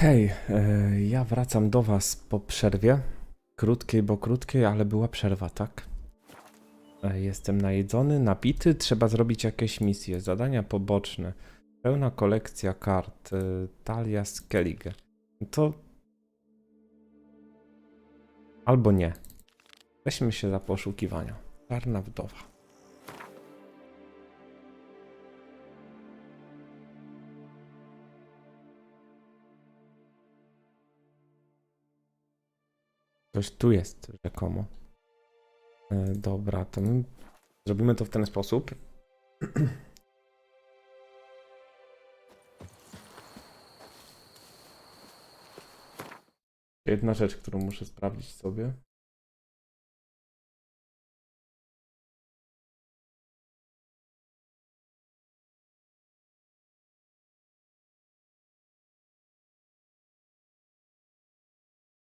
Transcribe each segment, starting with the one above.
Hej, e, ja wracam do Was po przerwie. Krótkiej, bo krótkiej, ale była przerwa, tak? E, Jestem najedzony, napity, trzeba zrobić jakieś misje, zadania poboczne. Pełna kolekcja kart, e, talia Skellige. To... Albo nie. Weźmy się za poszukiwania. Czarna wdowa. Ktoś tu jest, rzekomo. E, dobra, to my zrobimy to w ten sposób. Jedna rzecz, którą muszę sprawdzić sobie.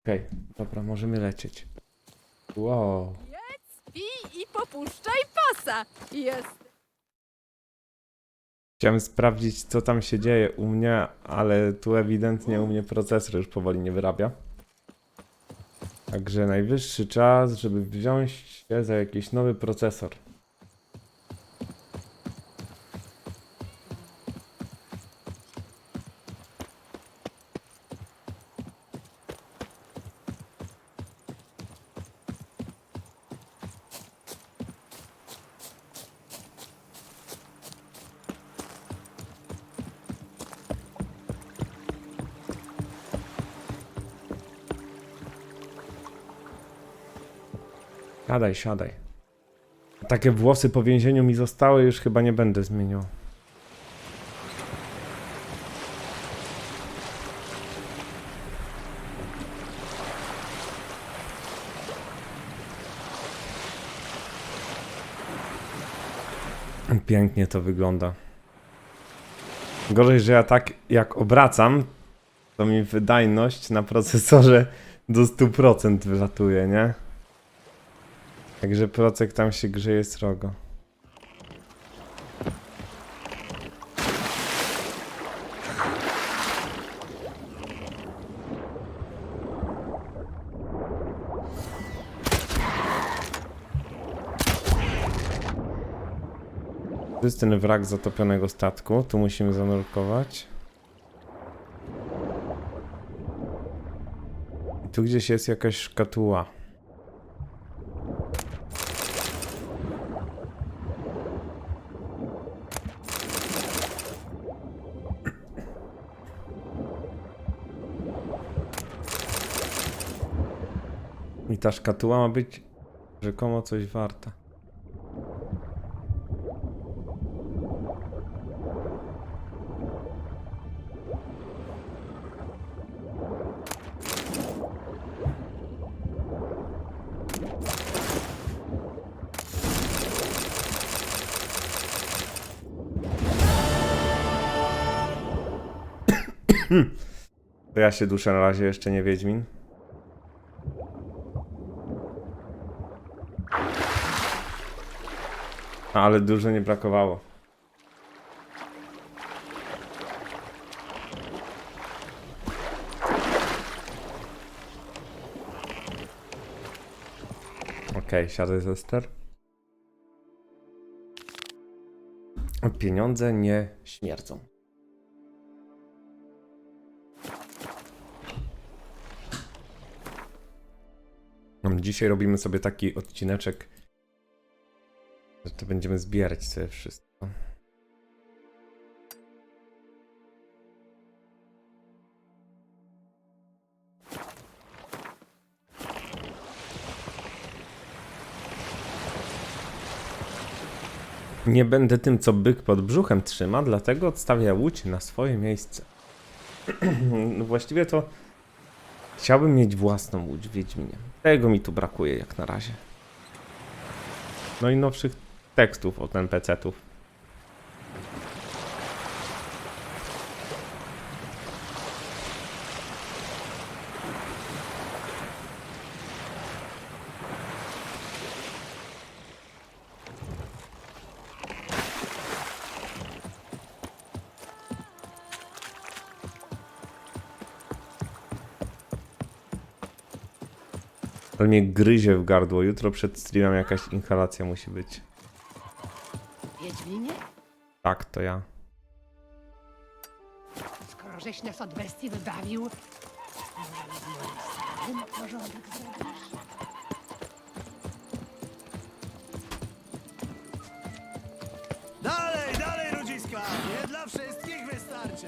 Okej, dobra, możemy lecieć. Wow. Pij i popuszczaj pasa. Jest. Chciałem sprawdzić, co tam się dzieje u mnie, ale tu ewidentnie u mnie procesor już powoli nie wyrabia. Także najwyższy czas, żeby wziąć się za jakiś nowy procesor. Siadaj, siadaj. Takie włosy po więzieniu mi zostały, już chyba nie będę zmieniał. Pięknie to wygląda. Gorzej, że ja tak jak obracam, to mi wydajność na procesorze do 100% wylatuje, nie? Także procek tam się grzeje srogo. To jest ten wrak zatopionego statku. Tu musimy zanurkować. I tu gdzieś jest jakaś szkatuła. I ta szkatuła ma być rzekomo coś warta. To ja się duszę na razie, jeszcze nie Wiedźmin. Ale dużo nie brakowało. Okej, siadaj ze ster. Pieniądze nie śmierdzą. Dzisiaj robimy sobie taki odcineczek że to będziemy zbierać sobie wszystko. Nie będę tym, co byk pod brzuchem trzyma, dlatego odstawię łódź na swoje miejsce. No Właściwie to chciałbym mieć własną łódź w Wiedźminie. Tego mi tu brakuje jak na razie. No i nowszych tekstów od NPC-tów. Ale mnie gryzie w gardło. Jutro przed streamem jakaś inhalacja musi być. Wiedźminie, Tak, to ja. skoro żeś nas od bestii wybawił, może z moim starym porządek zrobisz? Dalej, dalej, ludziska! Nie dla wszystkich wystarczy!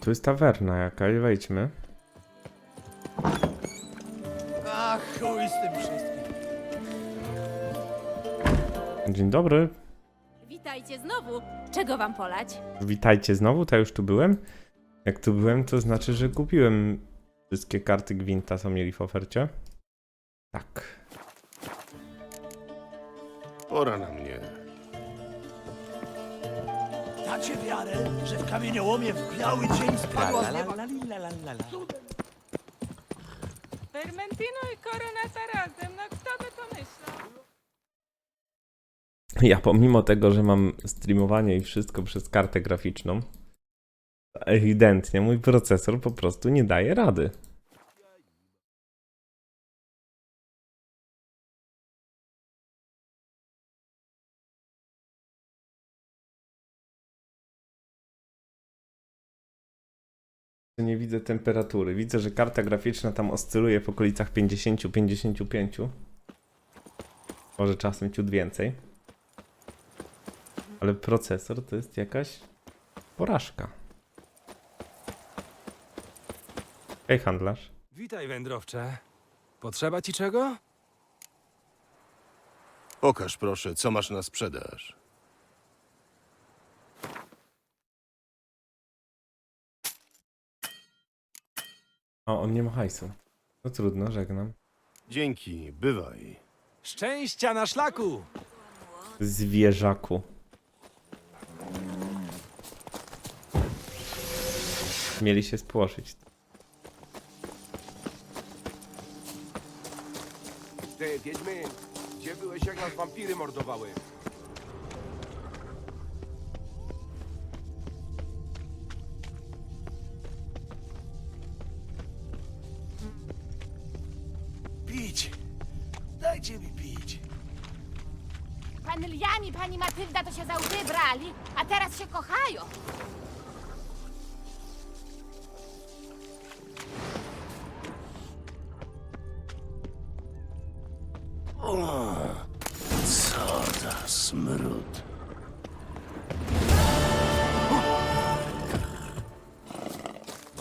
Tu jest tawerna jakaś, wejdźmy. Dzień dobry. Witajcie znowu. Czego wam polać? Witajcie znowu, to ja już tu byłem. Jak tu byłem, to znaczy, że kupiłem wszystkie karty Gwinta, co mieli w ofercie. Tak. Pora na mnie. Dacie wiarę, że w kamieniołomie w biały dzień spadła z nieba... Fermentino i koronata razem, no kto by pomyślał? Ja pomimo tego, że mam streamowanie i wszystko przez kartę graficzną, ewidentnie mój procesor po prostu nie daje rady. Nie widzę temperatury. Widzę, że karta graficzna tam oscyluje w okolicach 50-55. Może czasem ciut więcej. Ale procesor to jest jakaś porażka. Hej handlarz. Witaj, wędrowcze. Potrzeba ci czego? Pokaż proszę, co masz na sprzedaż. O, on nie ma hajsu. No trudno, żegnam. Dzięki, bywaj. Szczęścia na szlaku! Zwierzaku. Mieli się spłoszyć. Ty, Wiedźmin, gdzie byłeś jak nas wampiry mordowały? Pić! Dajcie mi pić! Pan Lian i pani Matylda to się za łby brali, a teraz się kochają.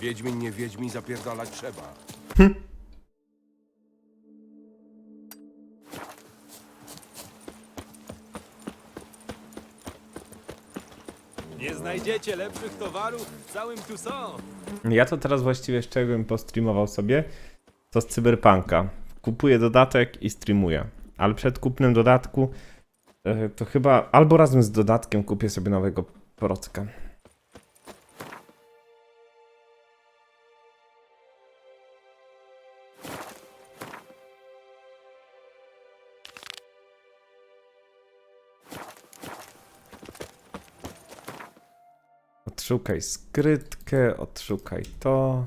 Wiedźmin nie wiedźmin, zapierdalać trzeba. Nie znajdziecie lepszych towarów w całym tu są. Ja to teraz właściwie z czego bym postreamował sobie, to z Cyberpunka. Kupuję dodatek i streamuję. Ale przed kupnem dodatku e, to chyba albo razem z dodatkiem kupię sobie nowego procka. Odszukaj skrytkę, odszukaj to.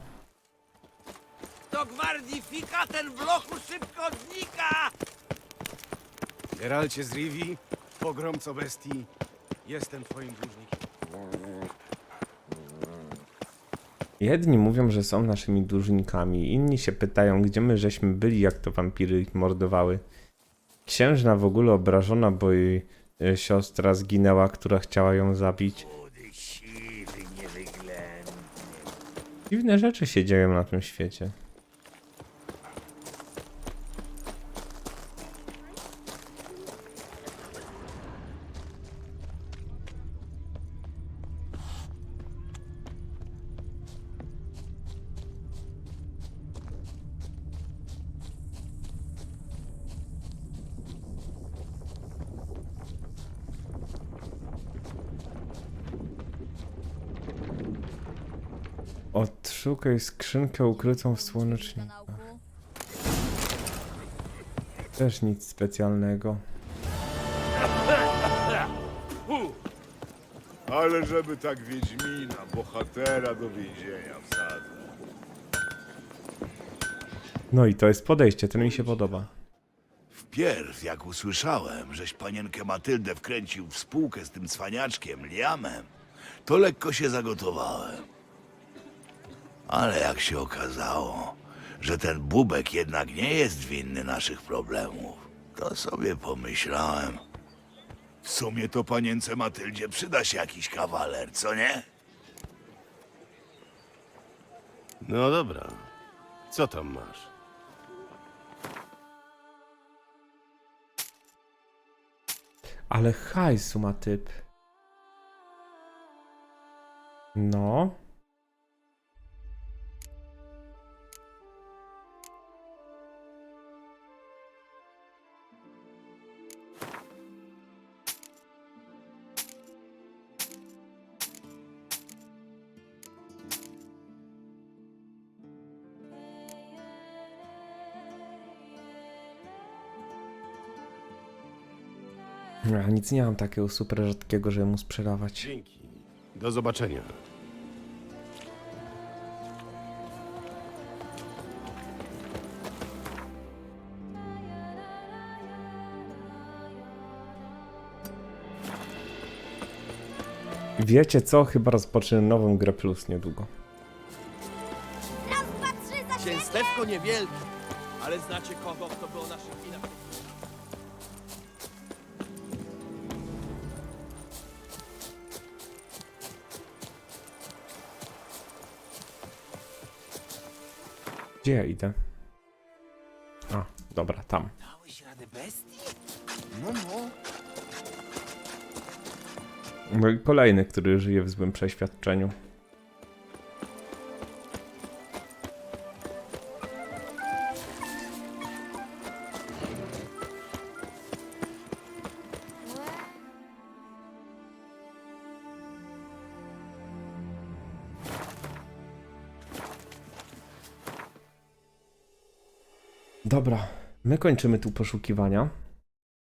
Do gwardii fika ten w lochu szybko znika! Geralcie z Rivi, pogromco bestii, jestem twoim dłużnikiem. Jedni mówią, że są naszymi dłużnikami, inni się pytają, gdzie my żeśmy byli, jak to wampiry ich mordowały. Księżna w ogóle obrażona, bo jej e, siostra zginęła, która chciała ją zabić. Dziwne rzeczy się dzieją na tym świecie. Odszukaj skrzynkę ukrytą w słoneczniku. Też nic specjalnego. Ale żeby tak Wiedźmina, bohatera do więzienia wsadzać. No i to jest podejście, ten mi się podoba. Wpierw, jak usłyszałem, żeś panienkę Matyldę wkręcił w spółkę z tym cwaniaczkiem, Liamem, to lekko się zagotowałem. Ale jak się okazało, że ten bubek jednak nie jest winny naszych problemów, to sobie pomyślałem. W sumie to panience Matyldzie przyda się jakiś kawaler, co nie? No dobra. Co tam masz? Ale hajsu ma typ. No. Ja nic nie mam takiego super rzadkiego, żeby mu sprzedawać. Dzięki. Do zobaczenia. Wiecie co? Chyba rozpocznę nową grę plus niedługo. Raz, dwa, trzy, za siebie! Cięstewko niewielkie, ale znacie kogo, kto by o naszych winach... Gdzie ja idę? A, dobra, tam. Dałeś radę bestii? No, no. No i Kolejny, który żyje w złym przeświadczeniu. Dobra, my kończymy tu poszukiwania.